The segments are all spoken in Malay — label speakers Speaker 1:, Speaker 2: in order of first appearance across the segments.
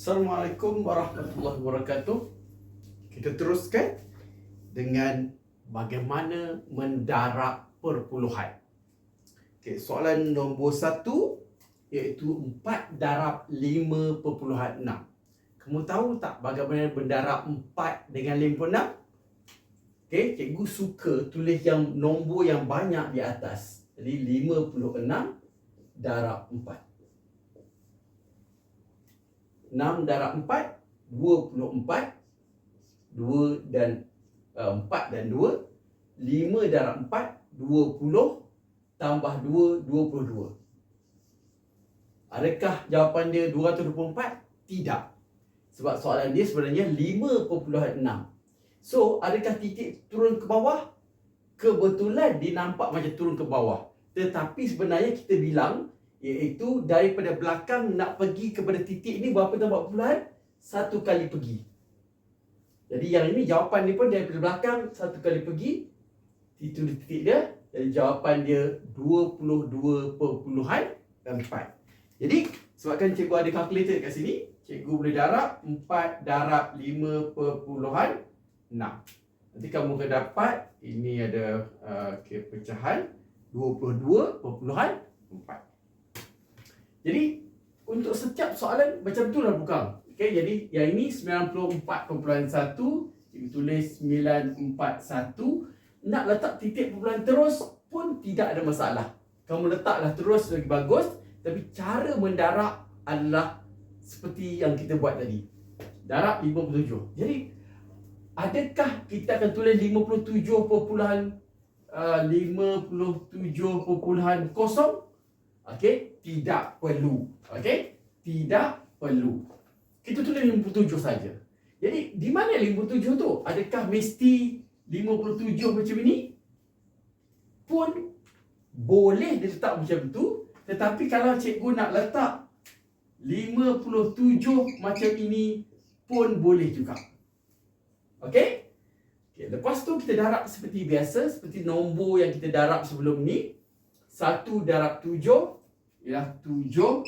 Speaker 1: Assalamualaikum warahmatullahi wabarakatuh. Kita teruskan dengan bagaimana mendarab perpuluhan. Okey, soalan nombor satu iaitu 4 darab 5.6. Kamu tahu tak bagaimana mendarab 4 dengan 56? Okey, cikgu suka tulis yang nombor yang banyak di atas. Jadi 56 darab 4. 6 darab 4 24 2 dan uh, 4 dan 2 5 darab 4 20 tambah 2 22 Adakah jawapan dia 224? Tidak Sebab soalan dia sebenarnya 5.6 So adakah titik turun ke bawah? Kebetulan dia nampak macam turun ke bawah Tetapi sebenarnya kita bilang iaitu daripada belakang nak pergi kepada titik ni berapa tambah perpuluhan? Satu kali pergi. Jadi yang ini jawapan dia pun daripada belakang satu kali pergi. Itu titik dia. Jadi jawapan dia 22 perpuluhan dan 4. Jadi sebabkan cikgu ada kalkulator kat sini, cikgu boleh darab 4 darab 5 perpuluhan 6. Nanti kamu akan dapat ini ada uh, okay, pecahan 22 perpuluhan 4. Jadi untuk setiap soalan macam tu lah bukan. Okay, jadi yang ini 94.1 Cikgu tulis 941 Nak letak titik perpuluhan terus pun tidak ada masalah. Kamu letaklah terus lagi bagus Tapi cara mendarab adalah Seperti yang kita buat tadi. Darab 57 Jadi Adakah kita akan tulis 57 perpuluhan uh, 57 perpuluhan kosong Okey, tidak perlu. Okey? Tidak perlu. Kita tulis 57 saja. Jadi, di mana 57 tu? Adakah mesti 57 macam ini? Pun boleh diletak macam tu, tetapi kalau cikgu nak letak 57 macam ini pun boleh juga. Okey? Okay, lepas tu kita darab seperti biasa, seperti nombor yang kita darab sebelum ni. 1 darab 7 ialah 7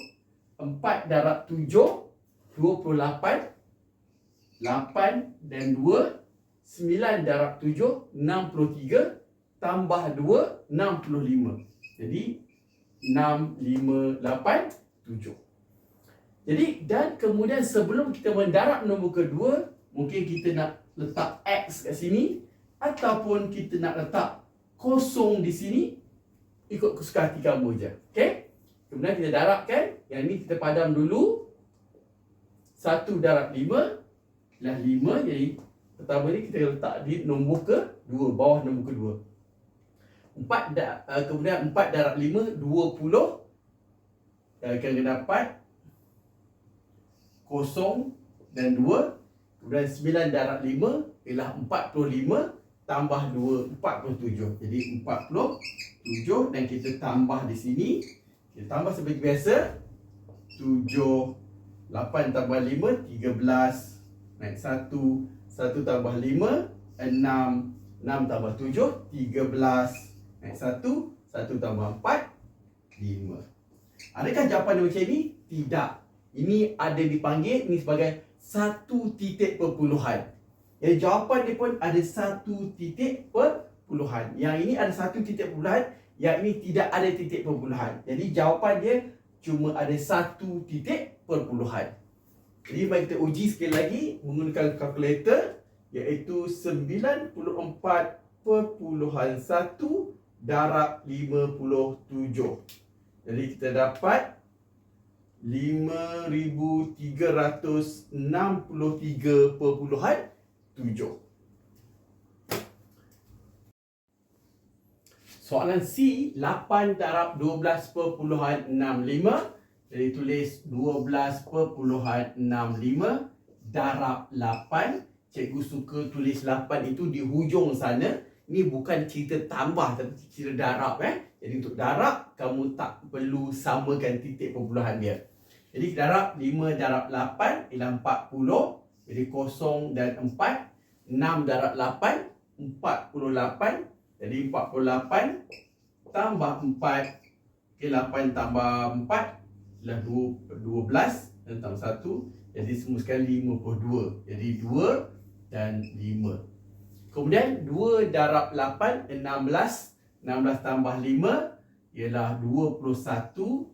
Speaker 1: 4 darab 7 28 8 dan 2 9 darab 7 63 tambah 2 65 jadi 6 5 8 7 jadi dan kemudian sebelum kita mendarab nombor kedua mungkin kita nak letak x kat sini ataupun kita nak letak kosong di sini ikut kesukaan hati kamu je. Okey? Kemudian kita darabkan. Yang ni kita padam dulu. Satu darab lima. Ialah lima Jadi pertama ni kita letak di nombor ke dua Bawah nombor kedua. Empat da, uh, Kemudian empat darab lima Dua puluh. Dan kita dapat Kosong Dan dua. Kemudian sembilan darab lima Ialah empat puluh lima Tambah dua Empat puluh tujuh. Jadi empat puluh tujuh Dan kita tambah di sini. Kita tambah seperti biasa. 7 8 tambah 5 13 Naik 1 1 tambah 5 6 6 tambah 7 13 Naik 1 1 tambah 4 5 Adakah jawapan dia macam ni? Tidak. Ini ada dipanggil Ini sebagai Satu titik perpuluhan Jadi jawapan dia pun ada Satu titik perpuluhan Yang ini ada satu titik perpuluhan yang ini tidak ada titik perpuluhan. Jadi jawapan dia cuma ada satu titik perpuluhan. Jadi mari kita uji sekali lagi menggunakan kalkulator iaitu 94.1 darab 57. Jadi kita dapat 5363.7. Soalan C 8 darab 12.65 Jadi tulis 12.65 darab 8 Cikgu suka tulis 8 itu di hujung sana. Ini bukan cerita tambah tapi cerita darab eh. Jadi untuk darab kamu tak perlu samakan titik perpuluhan dia. Jadi darab 5 darab 8 ialah 40 Jadi kosong dan 4 6 darab 8 48 jadi 48 tambah 4 okay, 8 tambah 4 ialah 12 dan tambah 1 Jadi semua sekali 52. Jadi 2 dan 5. Kemudian 2 darab 8, 16. 16 tambah 5 ialah 21.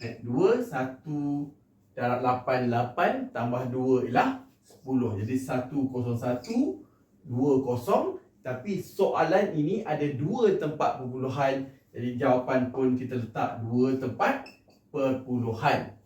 Speaker 1: Eh, 2, 1 darab 8, 8 tambah 2 ialah 10. Jadi 101, 20. Tapi soalan ini ada dua tempat perpuluhan. Jadi jawapan pun kita letak dua tempat perpuluhan.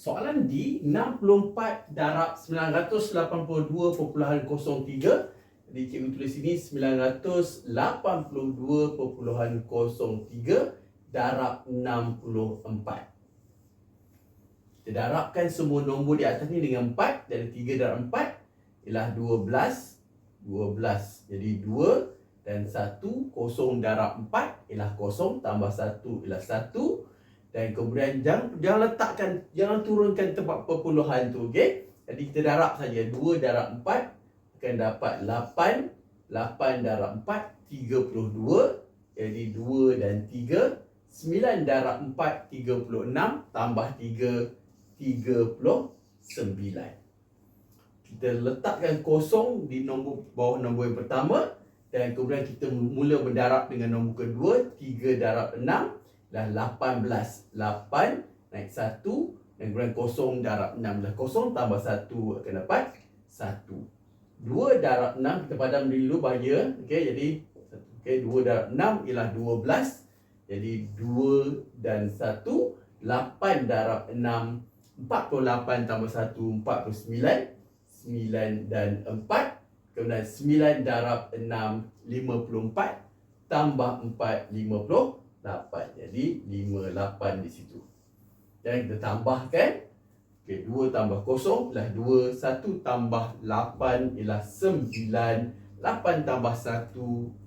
Speaker 1: Soalan D 64 darab 982.03 Jadi cikgu tulis sini 982.03 darab 64 Kita darabkan semua nombor di atas ni dengan 4 Dari 3 darab 4 ialah 12 12 Jadi 2 dan 1 kosong darab 4 ialah kosong tambah 1 ialah 1 dan kemudian jangan jangan letakkan jangan turunkan tempat perpuluhan tu okey? Jadi kita darab saja 2 darab 4 akan dapat 8 8 darab 4 32 jadi 2 dan 3 9 darab 4 36 tambah 3 39 kita letakkan kosong di nombor bawah nombor yang pertama dan kemudian kita mula berdarab dengan nombor kedua 3 darab 6 dah 18 8 naik 1 dan kemudian kosong darab 6 dah kosong tambah 1 akan dapat 1 2 darab 6 kita padam dulu bahaya okey? Jadi okey? 2 darab 6 ialah 12 jadi 2 dan 1 8 darab 6 48 tambah 1 49 9 dan 4 kemudian 9 darab 6 54 tambah 4 50 8 Jadi 5, 8 di situ. Dan kita tambahkan okay, 2 tambah kosong ialah 2 1 tambah 8 ialah 9 8 tambah 1 9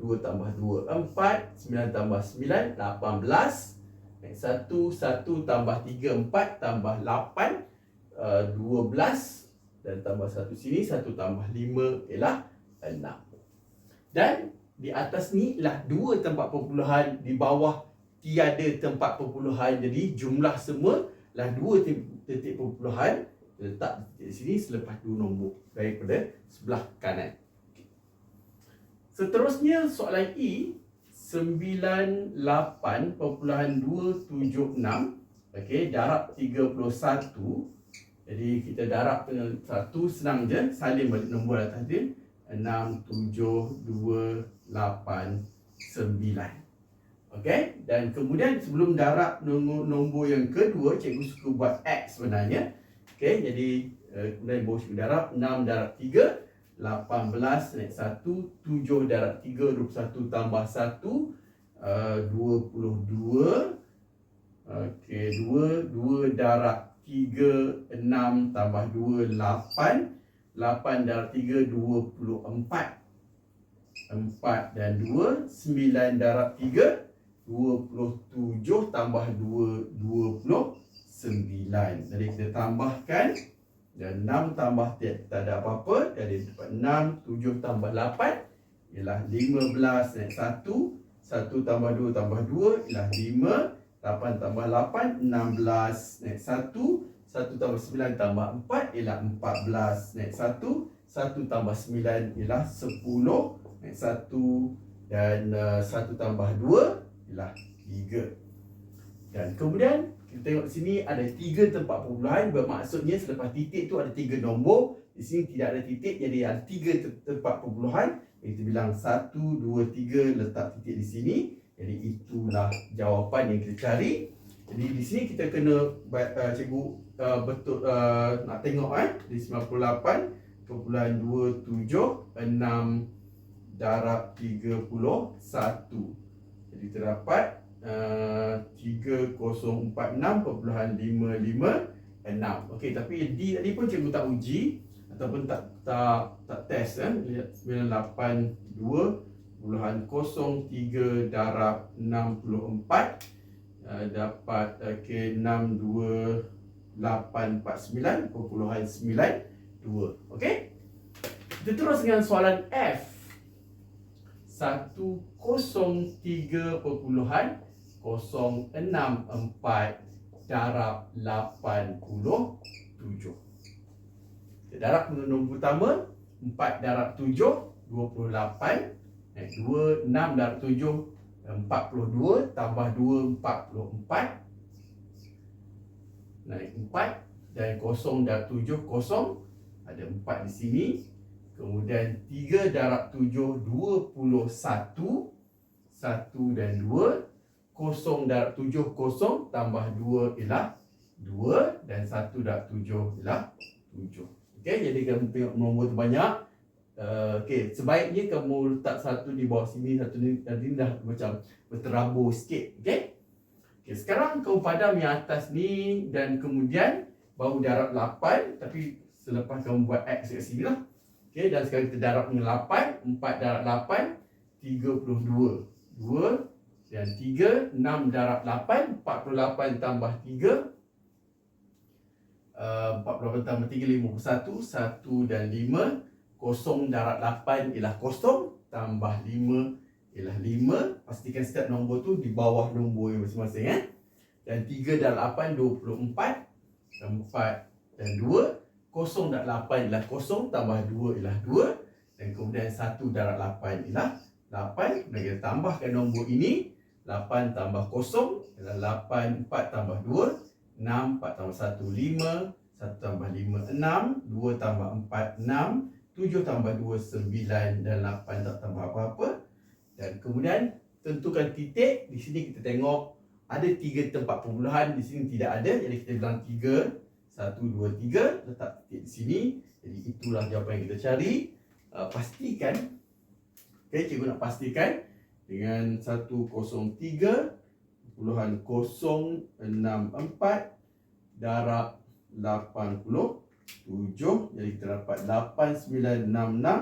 Speaker 1: 2 tambah 2 4 9 tambah 9 18 1 1 tambah 3 4 tambah 8 uh, 12 Dan tambah 1 sini 1 tambah 5 ialah 6 Dan di atas ni lah dua tempat perpuluhan di bawah tiada tempat perpuluhan. Jadi jumlah semua lah dua titik perpuluhan. Letak di sini selepas dua nombor daripada sebelah kanan seterusnya soalan E 98.276 okey darab 31 jadi kita darab dengan satu senang je. Salin balik nombor atas dia. 6 7 2 8, 9 Okay Dan kemudian sebelum darab nombor, nombor yang kedua Cikgu suka buat X sebenarnya. Okay Jadi uh, Kemudian cikgu darab 6 darab 3 18 naik 1 7 darab 3 21 tambah 1 uh, 22 Okay 2 2 darab 3 6 tambah 2 8 8 darab 3 24 4 dan 2 9 darab 3 27 tambah 2 29 Jadi kita tambahkan Dan 6 tambah tak, tak ada apa-apa Jadi dapat 6 7 tambah 8 Ialah 15 naik 1 1 tambah 2 tambah 2 Ialah 5 8 tambah 8 16 naik 1 1 tambah 9 tambah 4 Ialah 14 naik 1 1 tambah 9 ialah 10 Naik satu dan uh, satu tambah dua ialah tiga. Dan kemudian kita tengok sini ada tiga tempat perpuluhan bermaksudnya selepas titik tu ada tiga nombor. Di sini tidak ada titik jadi ada tiga tempat perpuluhan. Kita bilang satu, dua, tiga letak titik di sini. Jadi itulah jawapan yang kita cari. Jadi di sini kita kena uh, cikgu uh, betul uh, nak tengok eh di 98 perpuluhan 27 6 darab 31 jadi terdapat uh, 3046.556 okey tapi D tadi pun cikgu tak uji ataupun tak tak tak test eh lihat 982.03 darab 64 uh, dapat okey 62849.92 okey? Kita terus dengan soalan F 103.064 darab 87. Kita darab nombor pertama 4 darab 7 28 eh, 2 6 darab 7 42 tambah 2 44 naik 4 dan kosong darab 7 kosong. Ada 4 di sini. Kemudian 3 darab 7 21 1 dan 2 kosong darab 7 kosong tambah 2 ialah 2 dan 1 darab 7 ialah 7 okey jadi kamu tengok nombor tu banyak. Uh, okey sebaiknya kamu letak satu di bawah sini satu ni tadi dah macam berterabur sikit okey? Okey sekarang kamu padam yang atas ni dan kemudian baru darab 8 tapi selepas kamu buat X kat sini lah. Okay, dan sekarang kita darab dengan 8 4 darab 8 32 2 dan 3 6 darab 8 48 tambah 3 Uh, 48 tambah 3 51 1 dan 5 kosong darab 8 ialah kosong tambah 5 ialah 5 pastikan setiap nombor tu di bawah nombor yang masing-masing eh? dan 3 darab 8 24 4 dan 2 Kosong dan 8 ialah kosong Tambah 2 ialah 2 Dan kemudian 1 darab 8 ialah 8 Dan kita tambahkan nombor ini 8 tambah kosong Ialah 8 4 tambah 2 6 4 tambah 1 5 1 tambah 5 6 2 tambah 4 6 7 tambah 2 9 Dan 8 tak tambah apa-apa. Dan kemudian Tentukan titik Di sini kita tengok ada tiga tempat pembunuhan di sini tidak ada. Jadi kita bilang tiga satu dua tiga letak titik di sini. Jadi itulah jawapan yang kita cari. Uh, pastikan okay, cikgu nak pastikan dengan satu kosong tiga puluhan kosong enam empat darab lapan puluh tujuh jadi kita dapat lapan sembilan enam enam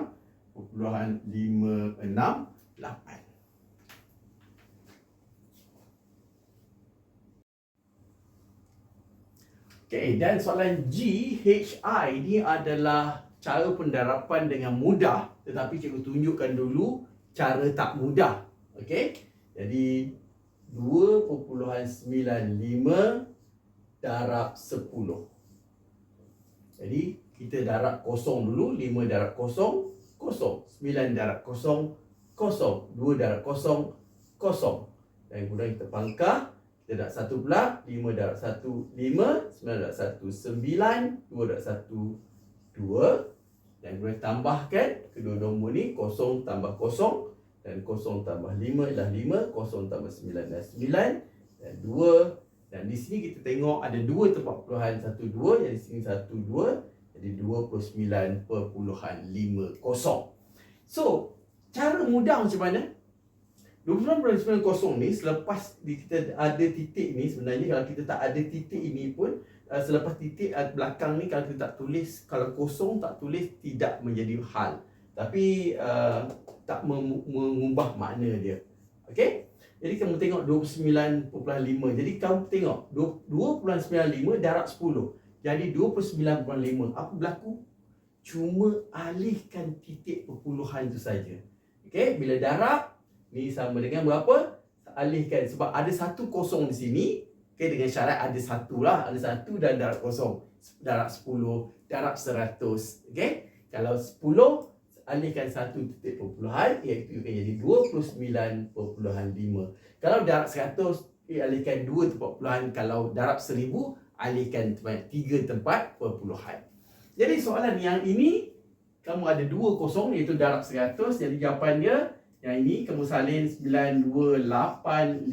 Speaker 1: puluhan lima enam lapan Okay, dan soalan GHI ni adalah cara pendarapan dengan mudah tetapi cikgu tunjukkan dulu cara tak mudah. Okay, jadi 2.95 darab 10. Jadi kita darab kosong dulu, 5 darab kosong, kosong. 9 darab kosong, kosong. 2 darab kosong, kosong. Dan kemudian kita pangkah, kita darab satu pula, lima darab satu, lima, sembilan darab satu, sembilan, dua darab satu, dua. Dan kemudian tambahkan kedua nombor ni, kosong tambah kosong. Dan kosong tambah lima ialah lima, kosong tambah sembilan adalah sembilan. Dan dua. Dan di sini kita tengok ada dua tempat puluhan, satu, dua. Jadi sini satu, dua. Jadi dua puluh sembilan perpuluhan lima kosong. So, cara mudah macam mana? 29.90 ni selepas kita ada titik ni sebenarnya kalau kita tak ada titik ini pun uh, selepas titik uh, belakang ni kalau kita tak tulis kalau kosong tak tulis tidak menjadi hal tapi uh, tak mengubah makna dia. Okey jadi kamu tengok 29.5 jadi kamu tengok 2.95 darab 10 jadi 29.5 apa berlaku? Cuma alihkan titik perpuluhan itu saja. Okey bila darab Ni sama dengan berapa? Alihkan. Sebab ada satu kosong di sini okay, Dengan syarat ada satu lah. Ada satu dan darab kosong. Darab sepuluh, darab seratus okay? Kalau sepuluh alihkan satu titik perpuluhan iaitu ia jadi 29.5 kalau darab 100 ia alihkan 2 tempat perpuluhan. Kalau darab 1000 alihkan tempat 3 tempat perpuluhan. Jadi soalan yang ini kamu ada 2 kosong iaitu darab 100 jadi jawapannya yang ini kamu salin 92851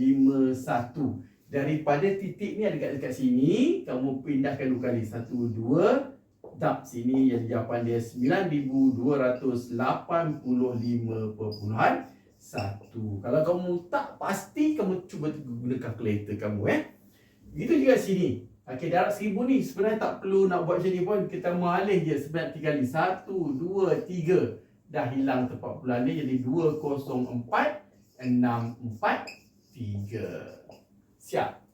Speaker 1: daripada titik ni ada dekat dekat sini kamu pindahkan dua kali 1 2 tap sini yang jawapan dia 9285.1 kalau kamu tak pasti kamu cuba guna kalkulator kamu eh. Gitu juga sini. Okey, darab seribu ni sebenarnya tak perlu nak buat macam ni pun. Kita mengalih je sebenarnya tiga kali. Satu, dua, tiga. Dah hilang tempat bulan ni Jadi dua, kosong, empat Enam, empat, tiga. Siap.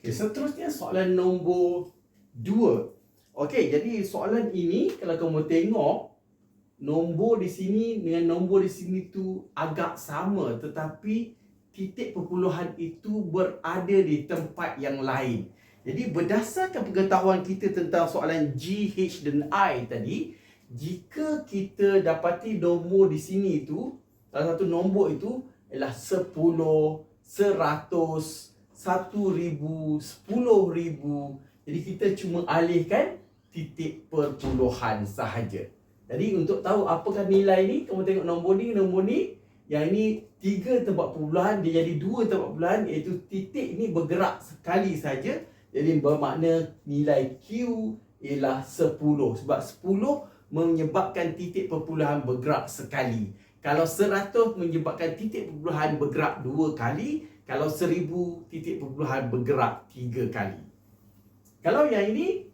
Speaker 1: Okay, seterusnya soalan nombor 2. Okey, jadi soalan ini kalau kamu tengok nombor di sini dengan nombor di sini tu agak sama tetapi titik perpuluhan itu berada di tempat yang lain. Jadi berdasarkan pengetahuan kita tentang soalan G, H dan I tadi, jika kita dapati nombor di sini itu, salah satu nombor itu ialah 10, 100, 1000, 10000. Jadi kita cuma alihkan titik perpuluhan sahaja. Jadi untuk tahu apakah nilai ni, kamu tengok nombor ni, nombor ni, yang ini tiga tempat perpuluhan, dia jadi dua tempat perpuluhan, iaitu titik ni bergerak sekali saja jadi bermakna nilai Q ialah 10 sebab 10 menyebabkan titik perpuluhan bergerak sekali. Kalau 100 menyebabkan titik perpuluhan bergerak dua kali, kalau 1000 titik perpuluhan bergerak tiga kali. Kalau yang ini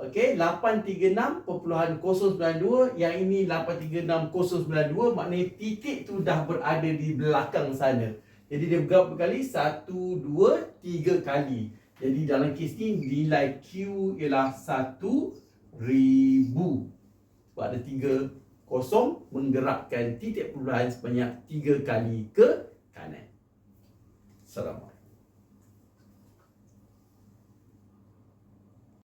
Speaker 1: okey 836.092 yang ini 836.092 maknanya titik tu dah berada di belakang sana. Jadi dia bergerak berkali 1 2 3 kali. Jadi dalam kes ni nilai Q ialah 1000 Sebab ada 3 kosong menggerakkan titik perpuluhan sebanyak 3 kali ke kanan Assalamualaikum